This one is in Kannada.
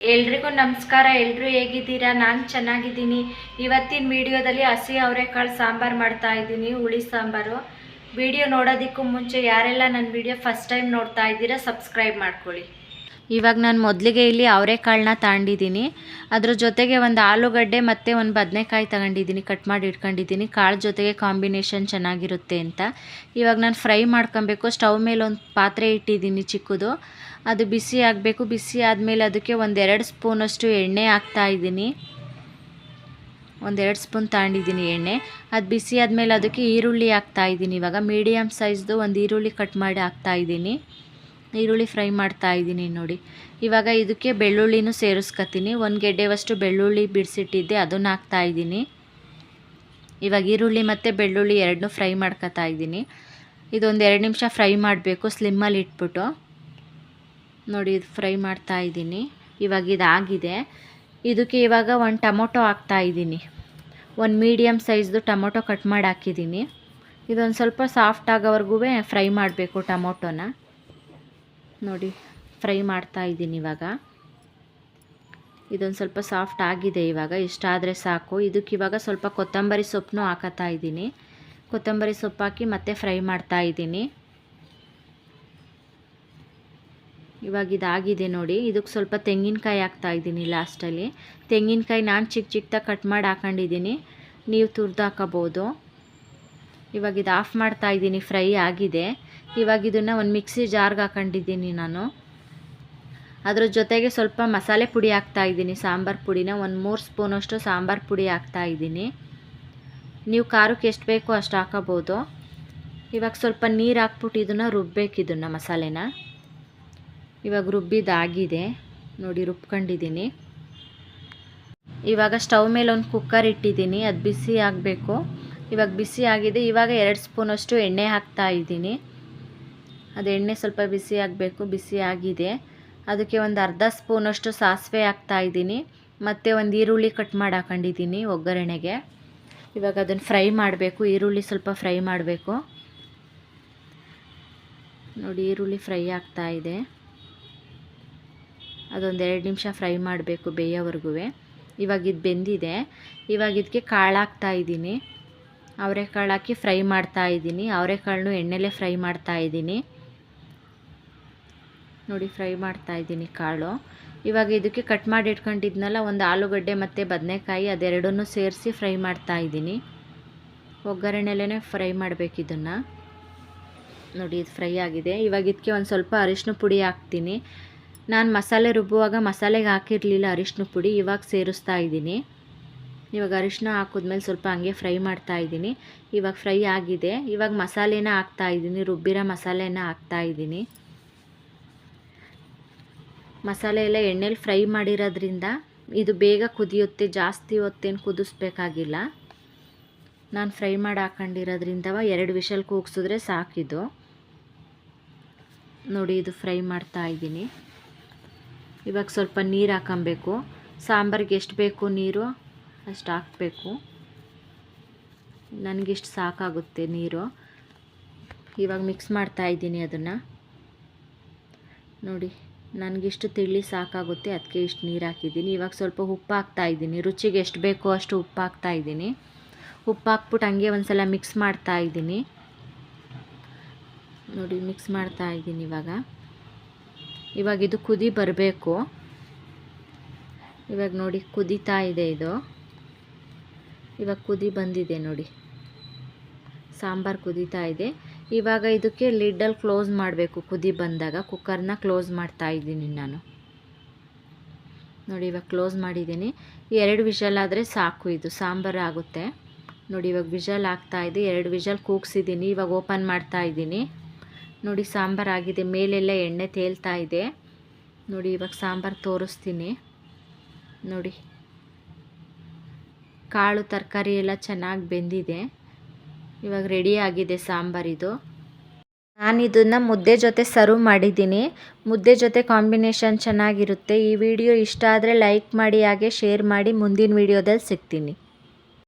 ಎಲ್ರಿಗೂ ನಮಸ್ಕಾರ ಎಲ್ಲರೂ ಹೇಗಿದ್ದೀರಾ? ನಾನು ಚೆನ್ನಾಗಿದ್ದೀನಿ. ಇವತ್ತಿನ ವಿಡಿಯೋದಲ್ಲಿ ಹಸಿ ಅವರೆಕಾಳು ಸಾಂಬಾರು ಮಾಡ್ತಾ ಇದ್ದೀನಿ, ಹುಳಿ ಸಾಂಬಾರು. ವಿಡಿಯೋ ನೋಡೋದಕ್ಕೂ ಮುಂಚೆ ಯಾರೆಲ್ಲ ನನ್ನ ವಿಡಿಯೋ ಫಸ್ಟ್ ಟೈಮ್ ನೋಡ್ತಾ ಇದ್ದೀರಾ, ಸಬ್ಸ್ಕ್ರೈಬ್ ಮಾಡ್ಕೊಳ್ಳಿ. ಇವಾಗ ನಾನು ಮೊದಲಿಗೆ ಇಲ್ಲಿ ಅವರೆಕಾಳನ್ನ ತಗೊಂಡಿದ್ದೀನಿ ಅದ್ರ ಜೊತೆಗೆ ಒಂದು ಆಲೂಗಡ್ಡೆ ಮತ್ತು ಒಂದು ಬದನೆಕಾಯಿ ತಗೊಂಡಿದ್ದೀನಿ ಕಟ್ ಮಾಡಿ ಇಟ್ಕೊಂಡಿದ್ದೀನಿ ಕಾಳು ಜೊತೆಗೆ ಕಾಂಬಿನೇಷನ್ ಚೆನ್ನಾಗಿರುತ್ತೆ ಅಂತ. ಇವಾಗ ನಾನು ಫ್ರೈ ಮಾಡ್ಕೊಬೇಕು. ಸ್ಟವ್ ಮೇಲೆ ಒಂದು ಪಾತ್ರೆ ಇಟ್ಟಿದ್ದೀನಿ ಚಿಕ್ಕದು. ಅದು ಬಿಸಿ ಆಗಬೇಕು. ಬಿಸಿ ಆದಮೇಲೆ ಅದಕ್ಕೆ ಒಂದೆರಡು ಸ್ಪೂನಷ್ಟು ಎಣ್ಣೆ ಹಾಕ್ತಾ ಇದ್ದೀನಿ ಒಂದೆರಡು ಸ್ಪೂನ್ ತಗೊಂಡಿದ್ದೀನಿ ಎಣ್ಣೆ. ಅದು ಬಿಸಿ ಆದಮೇಲೆ ಅದಕ್ಕೆ ಈರುಳ್ಳಿ ಹಾಕ್ತಾ ಇದ್ದೀನಿ ಇವಾಗ. ಮೀಡಿಯಮ್ ಸೈಜ್ದು ಒಂದು ಈರುಳ್ಳಿ ಕಟ್ ಮಾಡಿ ಹಾಕ್ತಾ ಇದ್ದೀನಿ ಈರುಳ್ಳಿ ಫ್ರೈ ಮಾಡ್ತಾ ಇದ್ದೀನಿ ನೋಡಿ. ಇವಾಗ ಇದಕ್ಕೆ ಬೆಳ್ಳುಳ್ಳಿನೂ ಸೇರಿಸ್ಕೊತೀನಿ. ಒಂದು ಗೆಡ್ಡೆವಷ್ಟು ಬೆಳ್ಳುಳ್ಳಿ ಬಿಡಿಸಿಟ್ಟಿದ್ದೆ, ಅದನ್ನು ಹಾಕ್ತಾ ಇದ್ದೀನಿ. ಇವಾಗ ಈರುಳ್ಳಿ ಮತ್ತು ಬೆಳ್ಳುಳ್ಳಿ ಎರಡನ್ನೂ ಫ್ರೈ ಮಾಡ್ಕೊತಾ ಇದ್ದೀನಿ. ಇದೊಂದು ಎರಡು ನಿಮಿಷ ಫ್ರೈ ಮಾಡಬೇಕು, ಸ್ಲಿಮ್ಮಲ್ಲಿ ಇಟ್ಬಿಟ್ಟು. ನೋಡಿ, ಇದು ಫ್ರೈ ಮಾಡ್ತಾ ಇದ್ದೀನಿ. ಇವಾಗ ಇದಾಗಿದೆ. ಇದಕ್ಕೆ ಇವಾಗ ಒಂದು ಟೊಮೊಟೊ ಹಾಕ್ತಾ ಇದ್ದೀನಿ. ಒಂದು ಮೀಡಿಯಮ್ ಸೈಜ್ದು ಟೊಮೊಟೊ ಕಟ್ ಮಾಡಿ ಹಾಕಿದ್ದೀನಿ. ಇದೊಂದು ಸ್ವಲ್ಪ ಸಾಫ್ಟ್ ಆಗೋವರೆಗೂ ಫ್ರೈ ಮಾಡಬೇಕು ಟೊಮೊಟೊನ. ನೋಡಿ, ಫ್ರೈ ಮಾಡ್ತಾ ಇದ್ದೀನಿ ಇವಾಗ. ಇದೊಂದು ಸ್ವಲ್ಪ ಸಾಫ್ಟ್ ಆಗಿದೆ ಇವಾಗ, ಇಷ್ಟಾದರೆ ಸಾಕು. ಇದಕ್ಕೆ ಇವಾಗ ಸ್ವಲ್ಪ ಕೊತ್ತಂಬರಿ ಸೊಪ್ಪನ್ನು ಹಾಕತ್ತಾ ಇದ್ದೀನಿ. ಕೊತ್ತಂಬರಿ ಸೊಪ್ಪು ಹಾಕಿ ಮತ್ತೆ ಫ್ರೈ ಮಾಡ್ತಾ ಇದ್ದೀನಿ. ಇವಾಗ ಇದಾಗಿದೆ ನೋಡಿ, ಇದಕ್ಕೆ ಸ್ವಲ್ಪ ತೆಂಗಿನಕಾಯಿ ಹಾಕ್ತಾ ಇದ್ದೀನಿ ಲಾಸ್ಟಲ್ಲಿ. ತೆಂಗಿನಕಾಯಿ ನಾನು ಚಿಕ್ಕ ಚಿಕ್ಕದಾಗಿ ಕಟ್ ಮಾಡಿ ಹಾಕೊಂಡಿದ್ದೀನಿ. ನೀವು ತುರ್ದು ಹಾಕೋಬೋದು. ಇವಾಗ ಇದು ಆಫ್ ಮಾಡ್ತಾ ಇದ್ದೀನಿ, ಫ್ರೈ ಆಗಿದೆ. ಇವಾಗ ಇದನ್ನು ಒಂದು ಮಿಕ್ಸಿ ಜಾರ್ಗೆ ಹಾಕೊಂಡಿದ್ದೀನಿ ನಾನು. ಅದ್ರ ಜೊತೆಗೆ ಸ್ವಲ್ಪ ಮಸಾಲೆ ಪುಡಿ ಹಾಕ್ತಾ ಇದ್ದೀನಿ, ಸಾಂಬಾರು ಪುಡಿನ. ಒಂದು ಮೂರು ಸ್ಪೂನಷ್ಟು ಸಾಂಬಾರು ಪುಡಿ ಹಾಕ್ತಾ ಇದ್ದೀನಿ. ನೀವು ಖಾರಕ್ಕೆ ಎಷ್ಟು ಬೇಕೋ ಅಷ್ಟು ಹಾಕೋಬೋದು. ಇವಾಗ ಸ್ವಲ್ಪ ನೀರು ಹಾಕ್ಬಿಟ್ಟು ಇದನ್ನು ರುಬ್ಬೇಕು ಇದನ್ನು ಮಸಾಲೆನ. ಇವಾಗ ರುಬ್ಬಿದಾಗಿದೆ. ನೋಡಿ, ರುಬ್ಕೊಂಡಿದ್ದೀನಿ. ಇವಾಗ ಸ್ಟವ್ ಮೇಲೆ ಒಂದು ಕುಕ್ಕರ್ ಇಟ್ಟಿದ್ದೀನಿ, ಅದು ಬಿಸಿ ಆಗಬೇಕು. ಇವಾಗ ಬಿಸಿ ಆಗಿದೆ. ಇವಾಗ ಎರಡು ಸ್ಪೂನಷ್ಟು ಎಣ್ಣೆ ಹಾಕ್ತಾ ಇದ್ದೀನಿ. ಅದು ಎಣ್ಣೆ ಸ್ವಲ್ಪ ಬಿಸಿ ಆಗಬೇಕು, ಬಿಸಿ ಆಗಿದೆ. ಅದಕ್ಕೆ ಒಂದು ಅರ್ಧ ಸ್ಪೂನಷ್ಟು ಸಾಸಿವೆ ಹಾಕ್ತಾ ಇದ್ದೀನಿ. ಮತ್ತು ಒಂದು ಈರುಳ್ಳಿ ಕಟ್ ಮಾಡಿ ಹಾಕೊಂಡಿದ್ದೀನಿ ಒಗ್ಗರಣೆಗೆ. ಇವಾಗ ಅದನ್ನು ಫ್ರೈ ಮಾಡಬೇಕು. ಈರುಳ್ಳಿ ಸ್ವಲ್ಪ ಫ್ರೈ ಮಾಡಬೇಕು. ನೋಡಿ, ಈರುಳ್ಳಿ ಫ್ರೈ ಆಗ್ತಾ ಇದೆ. ಅದೊಂದು ಎರಡು ನಿಮಿಷ ಫ್ರೈ ಮಾಡಬೇಕು ಬೇಯೋವರೆಗೂ. ಇವಾಗ ಇದು ಬೆಂದಿದೆ. ಇವಾಗ ಇದಕ್ಕೆ ಕಾಳು ಹಾಕ್ತಾ ಇದ್ದೀನಿ. ಅವರೆಕಾಳು ಹಾಕಿ ಫ್ರೈ ಮಾಡ್ತಾ ಇದ್ದೀನಿ. ಅವರೆಕಾಳನ್ನು ಎಣ್ಣೆಲೆ ಫ್ರೈ ಮಾಡ್ತಾ ಇದ್ದೀನಿ. ನೋಡಿ, ಫ್ರೈ ಮಾಡ್ತಾ ಇದ್ದೀನಿ ಕಾಳು. ಇವಾಗ ಇದಕ್ಕೆ ಕಟ್ ಮಾಡಿ ಇಟ್ಕೊಂಡಿದ್ನಲ್ಲ, ಒಂದು ಆಲೂಗಡ್ಡೆ ಮತ್ತು ಬದನೆಕಾಯಿ ಅದೆರಡನ್ನೂ ಸೇರಿಸಿ ಫ್ರೈ ಮಾಡ್ತಾ ಇದ್ದೀನಿ. ಒಗ್ಗರಣೆಲೇ ಫ್ರೈ ಮಾಡಬೇಕು ಇದನ್ನು. ನೋಡಿ, ಇದು ಫ್ರೈ ಆಗಿದೆ. ಇವಾಗ ಇದಕ್ಕೆ ಒಂದು ಸ್ವಲ್ಪ ಅರಿಶಿನ ಪುಡಿ ಹಾಕ್ತೀನಿ. ನಾನು ಮಸಾಲೆ ರುಬ್ಬುವಾಗ ಮಸಾಲೆಗೆ ಹಾಕಿರಲಿಲ್ಲ ಅರಿಶಿನ ಪುಡಿ, ಇವಾಗ ಸೇರಿಸ್ತಾ ಇದ್ದೀನಿ. ಇವಾಗ ಅರಿಶಿನ ಹಾಕಿದ್ಮೇಲೆ ಸ್ವಲ್ಪ ಹಂಗೆ ಫ್ರೈ ಮಾಡ್ತಾ ಇದ್ದೀನಿ. ಇವಾಗ ಫ್ರೈ ಆಗಿದೆ. ಇವಾಗ ಮಸಾಲೆನ ಹಾಕ್ತಾ ಇದ್ದೀನಿ. ರುಬ್ಬಿರೋ ಮಸಾಲೆನ ಹಾಕ್ತಾ ಇದ್ದೀನಿ. ಮಸಾಲೆ ಎಲ್ಲ ಎಣ್ಣೆಲಿ ಫ್ರೈ ಮಾಡಿರೋದ್ರಿಂದ ಇದು ಬೇಗ ಕುದಿಯುತ್ತೆ, ಜಾಸ್ತಿ ಹೊತ್ತೇನು ಕುದಿಸ್ಬೇಕಾಗಿಲ್ಲ. ನಾನು ಫ್ರೈ ಮಾಡಿ ಹಾಕೊಂಡಿರೋದ್ರಿಂದ ಎರಡು ವಿಷಲ್ ಕೂಗ್ಸಿದ್ರೆ ಸಾಕಿದು ನೋಡಿ ಇದು ಫ್ರೈ ಮಾಡ್ತಾ ಇದ್ದೀನಿ. ಇವಾಗ ಸ್ವಲ್ಪ ನೀರು ಹಾಕೊಬೇಕು. ಸಾಂಬಾರಿಗೆ ಎಷ್ಟು ಬೇಕು ನೀರು? ಅಷ್ಟು ಹಾಕಬೇಕು ನನಗಿಷ್ಟು ಸಾಕಾಗುತ್ತೆ ನೀರು. ಇವಾಗ ಮಿಕ್ಸ್ ಮಾಡ್ತಾ ಇದ್ದೀನಿ ಅದನ್ನು. ನೋಡಿ, ನನಗಿಷ್ಟು ತಿಳಿ ಸಾಕಾಗುತ್ತೆ ಅದಕ್ಕೆ ಇಷ್ಟು ನೀರು ಹಾಕಿದ್ದೀನಿ. ಇವಾಗ ಸ್ವಲ್ಪ ಉಪ್ಪು ಹಾಕ್ತಾ ಇದ್ದೀನಿ. ರುಚಿಗೆ ಎಷ್ಟು ಬೇಕೋ ಅಷ್ಟು ಉಪ್ಪು ಹಾಕ್ತಾ ಇದ್ದೀನಿ. ಉಪ್ಪು ಹಾಕ್ಬಿಟ್ಟು ಹಂಗೆ ಒಂದು ಸಲ ಮಿಕ್ಸ್ ಮಾಡ್ತಾ ಇದ್ದೀನಿ. ನೋಡಿ ಮಿಕ್ಸ್ ಮಾಡ್ತಾ ಇದ್ದೀನಿ ಇವಾಗ. ಇವಾಗ ಇದು ಕುದಿ ಬರಬೇಕು. ಇವಾಗ ನೋಡಿ, ಕುದೀತಾ ಇದೆ ಇದು. ಇವಾಗ ಕುದಿ ಬಂದಿದೆ ನೋಡಿ. ಸಾಂಬಾರು ಕುದೀತಾ ಇದೆ. ಇವಾಗ ಇದಕ್ಕೆ ಲಿಡ್ಡಲ್ಲಿ ಕ್ಲೋಸ್ ಮಾಡಬೇಕು. ಕುದಿ ಬಂದಾಗ ಕುಕ್ಕರ್ನ ಕ್ಲೋಸ್ ಮಾಡ್ತಾ ಇದ್ದೀನಿ ನಾನು. ನೋಡಿ ಇವಾಗ ಕ್ಲೋಸ್ ಮಾಡಿದ್ದೀನಿ. ಎರಡು ವಿಷಲ್ ಆದರೆ ಸಾಕು ಇದು. ಸಾಂಬಾರು ಆಗುತ್ತೆ. ನೋಡಿ ಇವಾಗ ವಿಷಲ್ ಆಗ್ತಾ ಇದೆ. ಎರಡು ವಿಷಲ್ ಕೂಗ್ಸಿದ್ದೀನಿ. ಇವಾಗ ಓಪನ್ ಮಾಡ್ತಾ ಇದ್ದೀನಿ. ನೋಡಿ ಸಾಂಬಾರು ಆಗಿದೆ. ಮೇಲೆಲ್ಲ ಎಣ್ಣೆ ತೇಲ್ತಾ ಇದೆ. ನೋಡಿ ಇವಾಗ ಸಾಂಬಾರು ತೋರಿಸ್ತೀನಿ. ನೋಡಿ. ಕಾಳು ತರಕಾರಿ ಎಲ್ಲ ಚೆನ್ನಾಗಿ ಬೆಂದಿದೆ. ಇವಾಗ ರೆಡಿ ಆಗಿದೆ ಸಾಂಬಾರಿದು ನಾನು ಇದನ್ನು ಮುದ್ದೆ ಜೊತೆ ಸರ್ವ್ ಮಾಡಿದ್ದೀನಿ. ಮುದ್ದೆ ಜೊತೆ ಕಾಂಬಿನೇಷನ್ ಚೆನ್ನಾಗಿರುತ್ತೆ. ಈ ವಿಡಿಯೋ ಇಷ್ಟ ಆದರೆ ಲೈಕ್ ಮಾಡಿ, ಹಾಗೆ ಶೇರ್ ಮಾಡಿ, ಮುಂದಿನ ವಿಡಿಯೋದಲ್ಲಿ ಸಿಗ್ತೀನಿ.